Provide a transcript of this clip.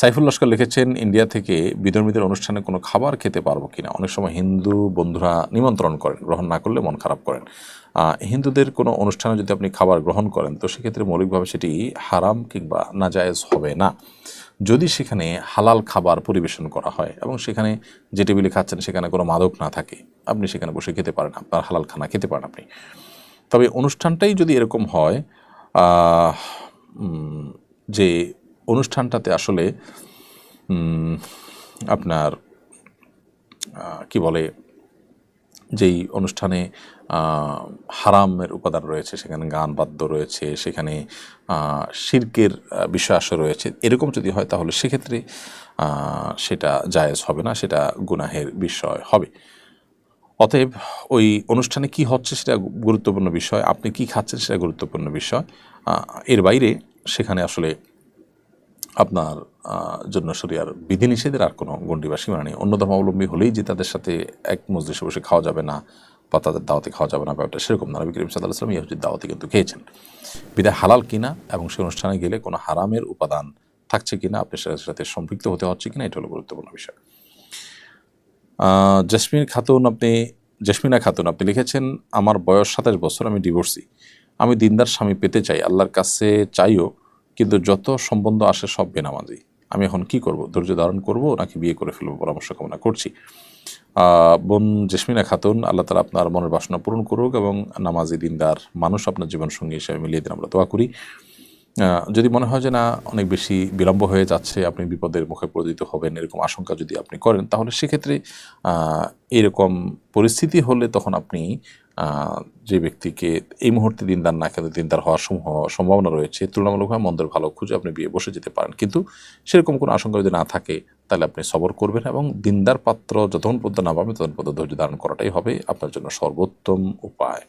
সাইফুল লস্কর লিখেছেন, ইন্ডিয়া থেকে বিধর্মীদের অনুষ্ঠানে কোনো খাবার খেতে পারব কিনা? অনেক সময় হিন্দু বন্ধুরা নিমন্ত্রণ করেন, গ্রহণ না করলে মন খারাপ করেন। হিন্দুদের কোনো অনুষ্ঠানে যদি আপনি খাবার গ্রহণ করেন, তো সেক্ষেত্রে মৌলিকভাবে সেটি হারাম কিংবা নাজায়েজ হবে না। যদি সেখানে হালাল খাবার পরিবেশন করা হয় এবং সেখানে যে টেবিলে খাচ্ছেন সেখানে কোনো মাদক না থাকে, আপনি সেখানে বসে খেতে পারেন আপনার হালাল খানা খেতে পারেন আপনি। তবে অনুষ্ঠানটাই যদি এরকম হয় যে অনুষ্ঠানটাতে আসলে আপনার কি বলে, যেই অনুষ্ঠানে হারামের উপাদান রয়েছে, সেখানে গান বাদ্য রয়েছে, সেখানে শির্কের বিষয় রয়েছে, এরকম যদি হয় তাহলে সেক্ষেত্রে সেটা জায়েজ হবে না, সেটা গুনাহের বিষয় হবে। অতএব ওই অনুষ্ঠানে কি হচ্ছে সেটা গুরুত্বপূর্ণ বিষয়, আপনি কি খাচ্ছেন সেটা গুরুত্বপূর্ণ বিষয় এর বাইরে সেখানে আসলে আপনার জন্য শরিয়ার বিধিনিষেধের আর কোনো গণ্ডি বা নেই। অন্য ধর্মাবলম্বী হলেই যে তাদের সাথে এক মজলিসে বসে খাওয়া যাবে না বা তাদের দাওয়াতে খাওয়া যাবে না, ব্যাপারটা সেরকম না। নবী করিম সাল্লাহ আসলাম ইয়াহুদ্দিন দাওয়াতে কিন্তু খেয়েছেন। বিদায় হালাল কিনা এবং সেই অনুষ্ঠানে গেলে কোনো হারামের উপাদান থাকছে কিনা, আপনার সাথে সাথে সম্পৃক্ত হতে হচ্ছে কিনা, এটা হলো গুরুত্বপূর্ণ বিষয়। জেসমিন খাতুন আপনি, জেসমিনা খাতুন আপনি লিখেছেন, আমার বয়স সাতাশ বছর, আমি ডিভোর্সি আমি দিনদার স্বামী পেতে চাই। আল্লাহর কাছে চাইও কিন্তু যত সম্বন্ধ আসে সব বেনামাজি। আমি এখন কি করব? ধৈর্য ধারণ করব নাকি বিয়ে করে ফেলব? পরামর্শ কামনা করছি। বোন জেসমিনা খাতুন, আল্লাহ তালা আপনার মনের বাসনা পূরণ করুক এবং নামাজি, দিনদার মানুষ আপনার জীবনসঙ্গী হিসেবে মিলিয়ে দিন আমরা দোয়া করি। যদি মনে হয় যে না, অনেক বেশি বিলম্ব হয়ে যাচ্ছে, আপনি বিপদের মুখে পরিচিত হবেন, এরকম আশঙ্কা যদি আপনি করেন, তাহলে সেক্ষেত্রে এরকম পরিস্থিতি হলে তখন আপনি যে ব্যক্তিকে এই মুহূর্তে দিনদার না খেলে দিনদার হওয়ার সম্ভ- সম্ভাবনা রয়েছে তুলনামূলকভাবে মন্দের ভালো খুঁজে আপনি বিয়ে বসে যেতে পারেন। কিন্তু সেরকম কোনো আশঙ্কা যদি না থাকে, তাহলে আপনি সবর করবেন এবং দিনদার পাত্র যতক্ষণ পর্যন্ত না পাবেন, ততক্ষণ পর্যন্ত ধৈর্য ধারণ করাটাই হবে আপনার জন্য সর্বোত্তম উপায়।